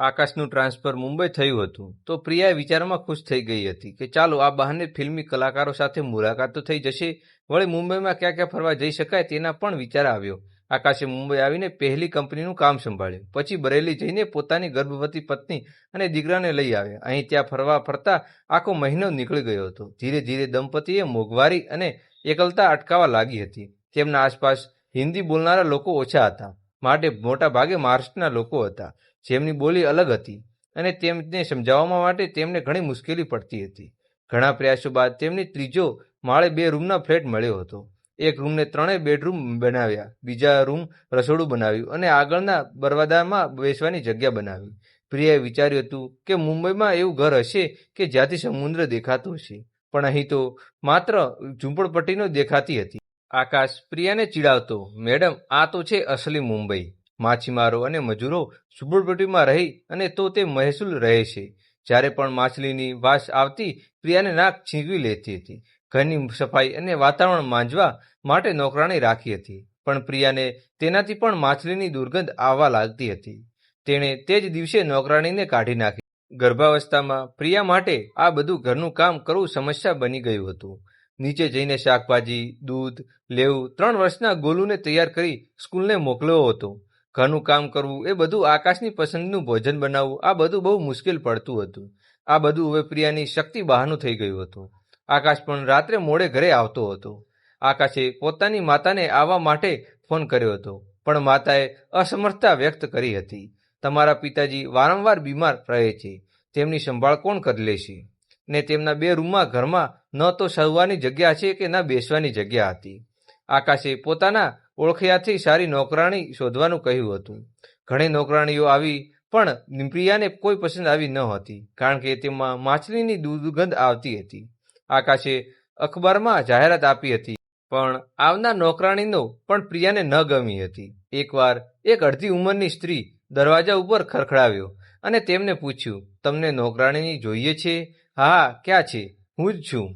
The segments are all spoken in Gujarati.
આકાશનું ટ્રાન્સફર મુંબઈ થયું હતું, તો પ્રિયા વિચારમાં ખુશ થઈ ગઈ હતી કે ચાલો આ બહાને ફિલ્મી કલાકારો સાથે મુલાકાત તો થઈ જશે, વળી મુંબઈમાં ક્યાં ક્યાં ફરવા જઈ શકાય તેના પણ વિચાર આવ્યો. આકાશે મુંબઈ આવીને પહેલી કંપનીનું કામ સંભાળ્યું, પછી બરેલી જઈને પોતાની ગર્ભવતી પત્ની અને દીકરાને લઈ આવ્યા. અહીં ત્યાં ફરવા ફરતા આખો મહિનો નીકળી ગયો હતો. ધીરે ધીરે દંપતીએ મોંઘવારી અને એકલતા અટકાવવા લાગી હતી. તેમના આસપાસ હિન્દી બોલનારા લોકો ઓછા હતા. માટે મોટા ભાગે મહારાષ્ટ્રના લોકો હતા. જેમની બોલી અલગ હતી અને તેમને સમજાવવા માટે તેમને ઘણી મુશ્કેલી પડતી હતી. ઘણા પ્રયાસો બાદ તેમને ત્રીજો માળે બે રૂમના ફ્લેટ મળ્યો હતો. એક રૂમને ત્રણેય બેડરૂમ બનાવ્યા, બીજા રૂમ રસોડું બનાવ્યું અને આગળના બરવાદામાં બેસવાની જગ્યા બનાવી. પ્રિયાએ વિચાર્યું હતું કે મુંબઈમાં એવું ઘર હશે કે જ્યાંથી સમુદ્ર દેખાતો હશે, પણ અહીં તો માત્ર ઝૂંપડપટ્ટીનો દેખાતી હતી. આકાશ પ્રિયાને ચીડાવતો, મેડમ, આ તો છે અસલી મુંબઈ. માછીમારો અને મજૂરો ઝૂંપડપટ્ટીમાં રહી અને તો તે મહેસૂલ રહે છે. જ્યારે પણ માછલીની વાસ આવતી, પ્રિયાને નાક છીંકવી લેતી હતી. ઘરની સફાઈ અને વાતાવરણ માંજવા માટે નોકરાણી રાખી હતી. પણ પ્રિયાને તેનાથી પણ માછલીની દુર્ગંધ આવવા લાગતી હતી. તેણે તે જ દિવસે નોકરાણીને કાઢી નાખી. ગર્ભાવસ્થામાં પ્રિયા માટે આ બધું ઘરનું કામ કરવું સમસ્યા બની ગયું હતું. નીચે જઈને શાકભાજી, દૂધ, લેવું, ત્રણ વર્ષના ગોલુને તૈયાર કરી સ્કૂલને મોકલ્યો હતો. ઘરનું કામ કરવું, એ બધું આકાશની પસંદનું ભોજન બનાવવું, આ બધું બહુ મુશ્કેલ પડતું હતું. આ બધું હવે પ્રિયાની શક્તિ બહારનું થઈ ગયું હતું. આકાશ પણ રાત્રે મોડે ઘરે આવતો હતો. આકાશે પોતાની માતાને આવવા માટે ફોન કર્યો હતો, પણ માતાએ અસમર્થતા વ્યક્ત કરી હતી. તમારા પિતાજી વારંવાર બીમાર રહે છે. તેમની સંભાળ કોણ કરી લેશે? ને તેમના બે રૂમમાં ઘરમાં ન તો સરવાની જગ્યા છે કે ન બેસવાની જગ્યા હતી. આકાશે પોતાના ઓળખિયાથી સારી નોકરાણી શોધવાનું કહ્યું હતું. ઘણી નોકરાણીઓ આવી, પણ પ્રિયાને કોઈ પસંદ આવી ન હતી, કારણ કે તેમાં માછલીની દુર્ગંધ આવતી હતી. આકાશે અખબારમાં જાહેરાત આપી હતી, પણ આવનાર નોકરાણીનો પણ પ્રિયાને ન ગમી હતી. એકવાર એક અડધી ઉંમરની સ્ત્રી દરવાજા ઉપર ખરખડાવ્યો અને તેમને પૂછ્યું, તમને નોકરાણીની જોઈએ છે? હા, ક્યાં છે? હું જ છું.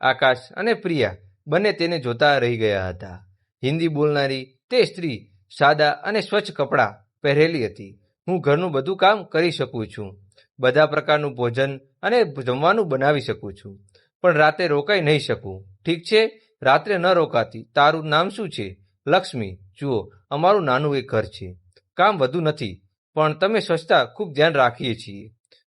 આકાશ અને પ્રિયા બંને તેને જોતા રહી ગયા હતા. હિન્દી બોલનારી તે સ્ત્રી સાદા અને સ્વચ્છ કપડાં પહેરેલી હતી. હું ઘરનું બધું કામ કરી શકું છું. બધા પ્રકારનું ભોજન અને જમવાનું બનાવી શકું છું. પણ રાતે રોકાઈ નહીં શકું. ઠીક છે? રાત્રે ન રોકાતી. તારું નામ શું છે? લક્ષ્મી. જુઓ, અમારું નાનું એક ઘર છે. કામ વધુ નથી, પણ તમે સ્વચ્છતા ખૂબ ધ્યાન રાખીએ છીએ.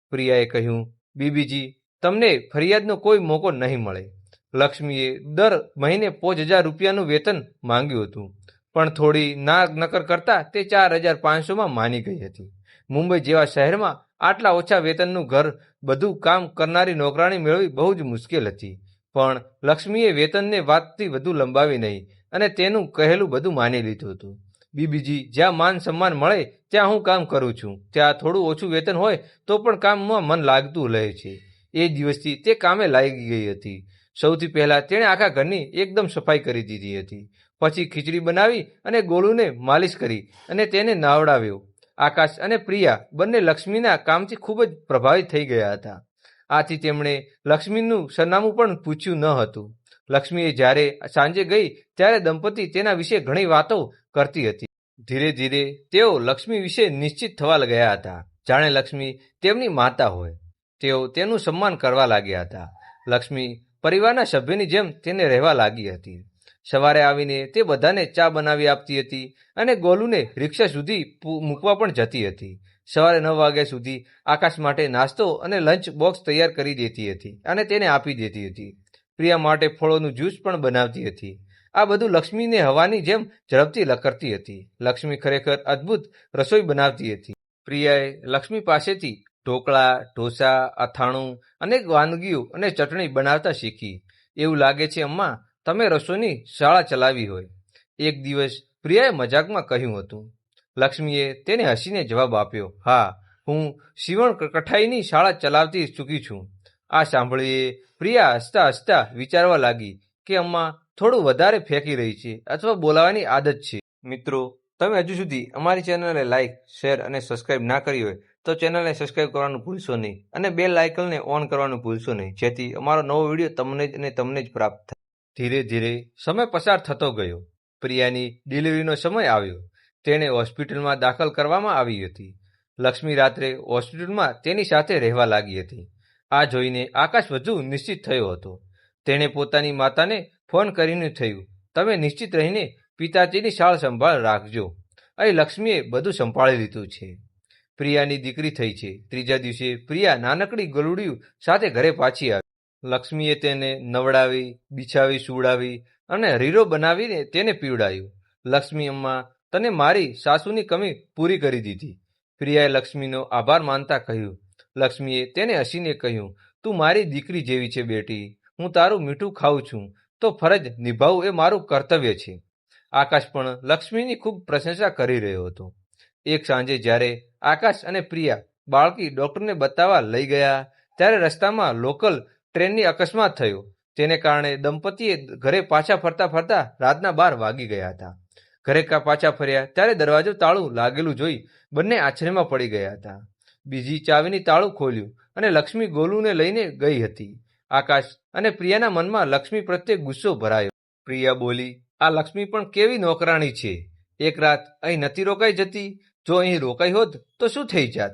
પ્રિયાએ કહ્યું, બીબીજી, તમને ફરિયાદનો કોઈ મોકો નહીં મળે. લક્ષ્મીએ દર મહિને પાંચ હજાર રૂપિયાનું વેતન માંગ્યું હતું. પણ થોડી ના નકર કરતા તે ચાર હજાર પાંચસોમાં માની ગઈ હતી. મુંબઈ જેવા શહેરમાં આટલા ઓછા વેતનનું ઘર, બધું કામ કરનારી નોકરાણી મેળવી બહુ જ મુશ્કેલ હતી. પણ લક્ષ્મીએ વેતનને વાતથી વધુ લંબાવી નહીં અને તેનું કહેલું બધું માની લીધું હતું. બીબીજી, જ્યાં માન સન્માન મળે, ત્યાં હું કામ કરું છું. ત્યાં થોડું ઓછું વેતન હોય, તો પણ કામમાં મન લાગતું રહે છે. એ દિવસથી તે કામે લાગી ગઈ હતી. સૌથી પહેલાં તેણે આખા ઘરની એકદમ સફાઈ કરી દીધી હતી. પછી ખીચડી બનાવી અને ગોળુને માલિશ કરી અને તેને નાવડાવ્યો. આકાશ અને પ્રિયા બંને લક્ષ્મીના કામથી ખૂબ જ પ્રભાવિત થઈ ગયા હતા. આથી તેમણે લક્ષ્મીનું સરનામું પણ પૂછ્યું ન હતું. લક્ષ્મીએ જ્યારે સાંજે ગઈ ત્યારે દંપતી તેના વિશે ઘણી વાતો કરતી હતી. ધીરે ધીરે તેઓ લક્ષ્મી વિશે નિશ્ચિત થવા ગયા હતા. જાણે લક્ષ્મી તેમની માતા હોય. તેઓ તેનું સન્માન કરવા લાગ્યા હતા. લક્ષ્મી પરિવારના સભ્યની જેમ તેને રહેવા લાગી હતી. સવારે આવીને તે બધાને ચા બનાવી આપતી હતી અને ગોલુને રિક્ષા સુધી મૂકવા પણ જતી હતી. સવારે નવ વાગ્યા સુધી આકાશ માટે નાસ્તો અને લંચ બોક્સ તૈયાર કરી દેતી હતી અને તેને આપી દેતી હતી. પ્રિયા માટે ફળોનું જ્યુસ પણ બનાવતી હતી. આ બધું લક્ષ્મીને હવાની જેમ ઝડપથી લકરતી હતી. લક્ષ્મી ખરેખર અદ્ભુત રસોઈ બનાવતી હતી. પ્રિયાએ લક્ષ્મી પાસેથી ઢોકળા, ઢોસા, અથાણું અનેક વાનગીઓ અને ચટણી બનાવતા શીખી. એવું લાગે છે, અમ્મા, તમે રસોઈની શાળા ચલાવી હોય. એક દિવસ પ્રિયાએ મજાકમાં કહ્યું હતું. લક્ષ્મીએ તેને હસીને જવાબ આપ્યો, હા, હું શિવણ કઠાઈની શાળા ચલાવતી ચૂકી છું. આ સાંભળીએ પ્રિયા હસતા હસતા વિચારવા લાગી કે, અમ્મા, થોડું વધારે ફેંકી રહી છે અથવા બોલાવાની આદત છે. મિત્રો, તમે હજુ સુધી અમારી ચેનલને લાઇક શેર અને સબસ્ક્રાઇબ ના કરી હોય તો ચેનલને સબસ્ક્રાઇબ કરવાનું ભૂલશો નહીં અને બેલ આઇકનને ઓન કરવાનું ભૂલશો નહીં. જેથી અમારો નવો વીડિયો તમને જ અને તમને જ પ્રાપ્ત થાય. ધીરે ધીરે સમય પસાર થતો ગયો. પ્રિયાની ડિલિવરીનો સમય આવ્યો. તેણે હોસ્પિટલમાં દાખલ કરવામાં આવી હતી. લક્ષ્મી રાત્રે હોસ્પિટલમાં તેની સાથે રહેવા લાગી હતી. આ જોઈને આકાશ વધુ નિશ્ચિત થયો હતો. તેણે પોતાની માતાને ફોન કરીને થયું, તમે નિશ્ચિત રહીને પિતાજીની સાળ સંભાળ રાખજો. અહીં લક્ષ્મીએ બધું સંભાળી લીધું છે. પ્રિયાની દીકરી થઈ છે. ત્રીજા દિવસે પ્રિયા નાનકડી ગલુડિયું સાથે ઘરે પાછી આવી. લક્ષ્મીએ તેને નવડાવી, બિછાવી, સુવડાવી અને રીરો બનાવીને તેને પીવડાયું. લક્ષ્મી અમ્મા, તને મારી સાસુની કમી પૂરી કરી દીધી. પ્રિયાએ લક્ષ્મીનો આભાર માનતા કહ્યું. લક્ષ્મીએ તેને હસીને કહ્યું, તું મારી દીકરી જેવી છે બેટી. હું તારું મીઠું ખાઉં છું. તો ફરજ નિભાવવું એ મારું કર્તવ્ય છે. આકાશ પણ લક્ષ્મીની ખૂબ પ્રશંસા કરી રહ્યો હતો. એક સાંજે જ્યારે આકાશ અને પ્રિયા બાળકી ડોક્ટરને બતાવવા લઈ ગયા, ત્યારે રસ્તામાં લોકલ ટ્રેનની અકસ્માત થયો. તેને કારણે દંપતીએ ઘરે પાછા ફરતા ફરતા રાતના બાર વાગી ગયા હતા. ઘરે કા પાછા ફર્યા ત્યારે દરવાજો તાળું લાગેલું જોઈ બંને આશ્ચર્યમાં પડી ગયા હતા. બીજી ચાવીની તાળું ખોલ્યું અને લક્ષ્મી ગોલુને લઈને ગઈ હતી. આકાશ અને પ્રિયાના મનમાં લક્ષ્મી પ્રત્યે ગુસ્સો ભરાયો. પ્રિયા બોલી, આ લક્ષ્મી પણ કેવી નોકરાણી છે? એક રાત અહીં નથી રોકાઈ જતી? જો અહીં રોકાઈ હોત તો શું થઈ જાત?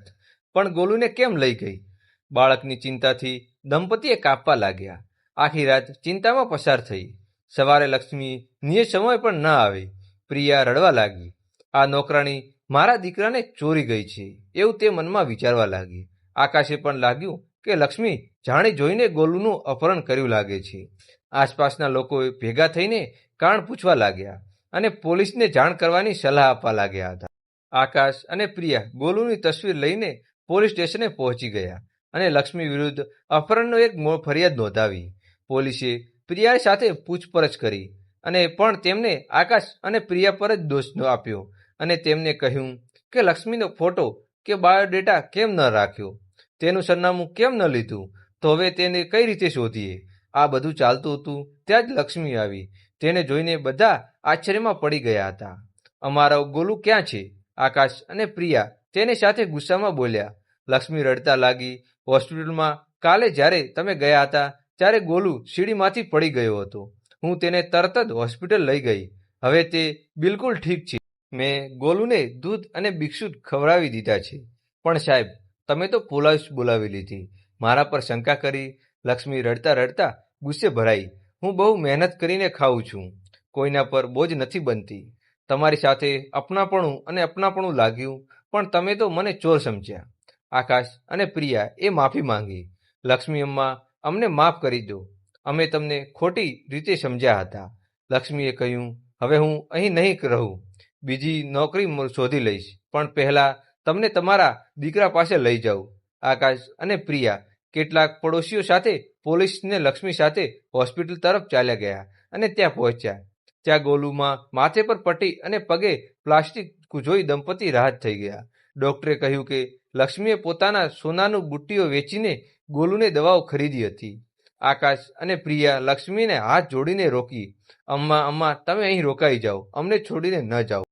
પણ ગોલુને કેમ લઈ ગઈ? બાળકની ચિંતાથી દંપતીએ કાપવા લાગ્યા. આખી રાત ચિંતામાં પસાર થઈ. સવારે લક્ષ્મી નિયત સમય પણ ન આવી. પ્રિયા રડવા લાગી. આ નોકરાણી મારા દીકરાને ચોરી ગઈ છે. એવું તે મનમાં વિચારવા લાગી. આકાશે પણ લાગ્યું કે લક્ષ્મી જાણી જોઈને ગોલુનું અપહરણ કર્યું લાગે છે. આસપાસના લોકોએ ભેગા થઈને કારણ પૂછવા લાગ્યા અને પોલીસને જાણ કરવાની સલાહ આપવા લાગ્યા હતા. આકાશ અને પ્રિયા ગોલુની તસવીર લઈને પોલીસ સ્ટેશને પહોંચી ગયા અને લક્ષ્મી વિરુદ્ધ અપહરણનો એક ફરિયાદ નોંધાવી. પોલીસે પ્રિયા સાથે પૂછપરછ કરી અને પણ તેમને આકાશ અને પ્રિયા પર જ દોષ આપ્યો અને તેમને કહ્યું કે લક્ષ્મીનો ફોટો કે બાયોડેટા કેમ ન રાખ્યો? તેનું સરનામું કેમ ન લીધું? તો હવે તેને કઈ રીતે શોધીએ? આ બધું ચાલતું હતું ત્યાં જ લક્ષ્મી આવી. તેને જોઈને બધા આશ્ચર્યમાં પડી ગયા હતા. અમારો ગોલુ ક્યાં છે? આકાશ અને પ્રિયા તેની સાથે ગુસ્સામાં બોલ્યા, લક્ષ્મી રડતા લાગી. હોસ્પિટલમાં કાલે જ્યારે તમે ગયા હતા, ત્યારે ગોલુ સીડીમાંથી પડી ગયો હતો. હું તેને તરત જ હોસ્પિટલ લઈ ગઈ. હવે તે બિલકુલ ઠીક છે. મેં ગોલુને દૂધ અને બિસ્કુટ ખવડાવી દીધા છે. પણ સાહેબ, તમે તો પોલીસ બોલાવી લીધી. મારા પર શંકા કરી લક્ષ્મી રડતા રડતા ગુસ્સે ભરાઈ. હું બહુ મહેનત કરીને ખાઉં છું. કોઈના પર બોજ નથી બનતી. તમારી સાથે અપનાપણું અને અપનાપણું લાગ્યું, પણ તમે તો મને ચોર સમજ્યા. આકાશ અને પ્રિયા એ માફી માંગી. લક્ષ્મી અમ્મા, અમને માફ કરી દો. અમે તમને ખોટી રીતે સમજ્યા હતા. લક્ષ્મીએ કહ્યું, હવે હું અહીં નહીં રહું. બીજી નોકરી શોધી લઈશ, પણ પહેલા તમને તમારા દીકરા પાસે લઈ જાઉં. આકાશ અને પ્રિયા કેટલાક પડોશીઓ સાથે પોલીસને લક્ષ્મી સાથે હોસ્પિટલ તરફ ચાલ્યા ગયા અને ત્યાં પહોંચ્યા. ત્યાં ગોલુમાં માથે પર પટ્ટી અને પગે પ્લાસ્ટિક જોઈ દંપતી રાહત થઈ ગયા. ડોક્ટરે કહ્યું કે લક્ષ્મીએ પોતાના સોનાનું બુટ્ટીઓ વેચીને ગોલુને દવાઓ ખરીદી હતી. આકાશ અને પ્રિયા લક્ષ્મીને હાથ જોડીને રોકી, અમ્મા અમ્મા, તમે અહીં રોકાઈ જાઓ, અમને છોડીને ન જાઓ.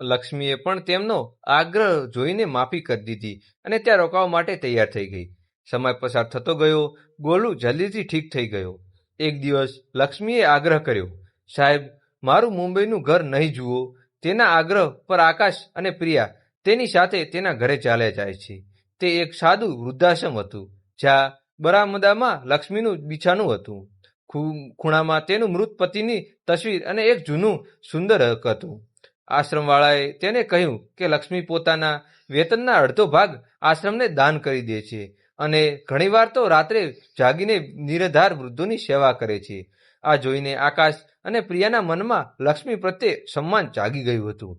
લક્ષ્મીએ પણ તેમનો આગ્રહ જોઈને માફી કરી દીધી અને ત્યાં રોકાવા માટે તૈયાર થઈ ગઈ. સમય પસાર થતો ગયો, ગોલુ જલ્દીથી ઠીક થઈ ગયો. એક દિવસ લક્ષ્મીએ આગ્રહ કર્યો, સાહેબ મારું મુંબઈનું ઘર નહીં જુઓ. તેના આગ્રહ પર આકાશ અને પ્રિયા તેની સાથે તેના ઘરે ચાલ્યા જાય છે. તે એક સાદું વૃદ્ધાશ્રમ હતું, જ્યાં બરામદામાં લક્ષ્મીનું બિછાનું હતું. ખૂણામાં તેનું મૃત પતિની તસવીર અને એક જૂનું સુંદર હક હતું. આશ્રમવાળાએ તેને કહ્યું કે લક્ષ્મી પોતાના વેતનના અડધો ભાગ આશ્રમને દાન કરી દે છે અને ઘણીવાર તો રાત્રે જાગીને નિરાધાર વૃદ્ધોની સેવા કરે છે. આ જોઈને આકાશ અને પ્રિયાના મનમાં લક્ષ્મી પ્રત્યે સન્માન જાગી ગયું હતું.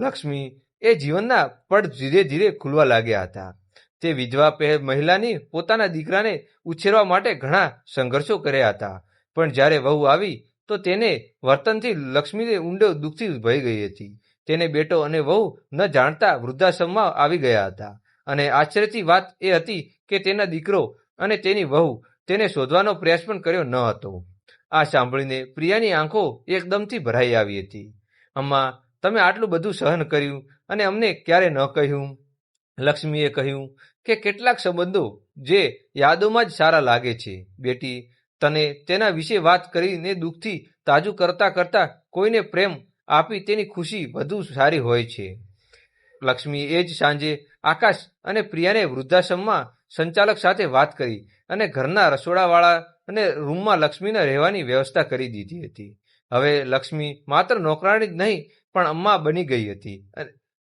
લક્ષ્મી એ જીવનના પડ ધીરે ધીરે ખુલવા લાગ્યા હતા. તે વિધવા પહેલ મહિલાની પોતાના દીકરાને ઉછેરવા માટે ઘણા સંઘર્ષો કર્યા હતા. પણ જ્યારે વહુ આવી, તો તેને વર્તનથી લક્ષ્મીને ઊંડો દુઃખથી ભઈ ગઈ હતી. તેને બેટો અને વહુ ન જાણતા વૃદ્ધાશ્રમમાં આવી ગયા હતા. અને આશ્ચર્યથી વાત એ હતી કે તેના દીકરો અને તેની વહુ તેને શોધવાનો પ્રયાસ પણ કર્યો ન હતો. આ સાંભળીને પ્રિયાની આંખો એકદમથી ભરાઈ આવી હતી. અમ્મા, તમે આટલું બધું સહન કર્યું અને અમને ક્યારે ન કહ્યું? લક્ષ્મીએ કહ્યું કે કેટલાક સંબંધો જે યાદોમાં જ સારા લાગે છે. બેટી, તને તેના વિશે વાત કરીને દુઃખથી તાજું કરતા કરતા કોઈને પ્રેમ આપી તેની ખુશી વધુ સારી હોય છે. લક્ષ્મી એ જ સાંજે આકાશ અને પ્રિયાને વૃદ્ધાશ્રમમાં સંચાલક સાથે વાત કરી અને ઘરના રસોડાવાળા અને રૂમમાં લક્ષ્મીને રહેવાની વ્યવસ્થા કરી દીધી હતી. હવે લક્ષ્મી માત્ર નોકરાણી જ નહીં, પણ અમ્મા બની ગઈ હતી.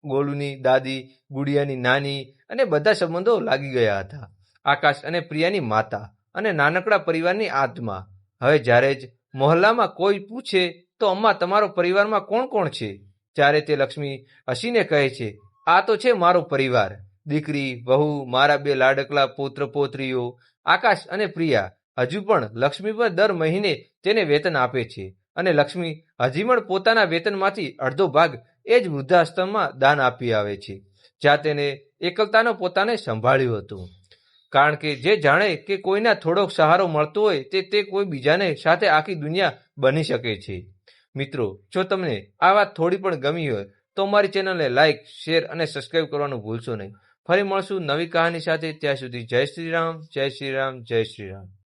ગોલુની દાદી, ગુડિયાની નાની અને બધા સંબંધો લાગી ગયા હતા. આકાશ અને પ્રિયાની માતા અને નાનકડા પરિવારની આત્મા. હવે જ્યારે જ મોહલ્લામાં કોઈ પૂછે, તો અમ્મા, તમારો પરિવારમાં કોણ કોણ છે? ત્યારે તે લક્ષ્મી હસીને કહે છે, આ તો છે મારો પરિવાર. દીકરી, વહુ, મારા બે લાડકલા પુત્ર પોત્રીઓ આકાશ અને પ્રિયા. હજુ પણ લક્ષ્મી પર દર મહિને તેને વેતન આપે છે અને લક્ષ્મી હજી પણ પોતાના વેતનમાંથી અડધો ભાગ એ જ વૃદ્ધાશ્રમમાં દાન આપી આવે છે, જ્યાં તેને એકલતાનો પોતાને સંભાળ્યું હતું. કારણ કે જે જાણે કે કોઈના થોડોક સહારો મળતો હોય તે તે કોઈ બીજાને સાથે આખી દુનિયા બની શકે છે. મિત્રો, જો તમને આ વાત થોડી પણ ગમી હોય, તો અમારી ચેનલને લાઇક શેર અને સબસ્ક્રાઇબ કરવાનું ભૂલશો નહીં. ફરી મળશું નવી કહાની સાથે. ત્યાં સુધી જય શ્રી રામ, જય શ્રી રામ, જય શ્રી રામ.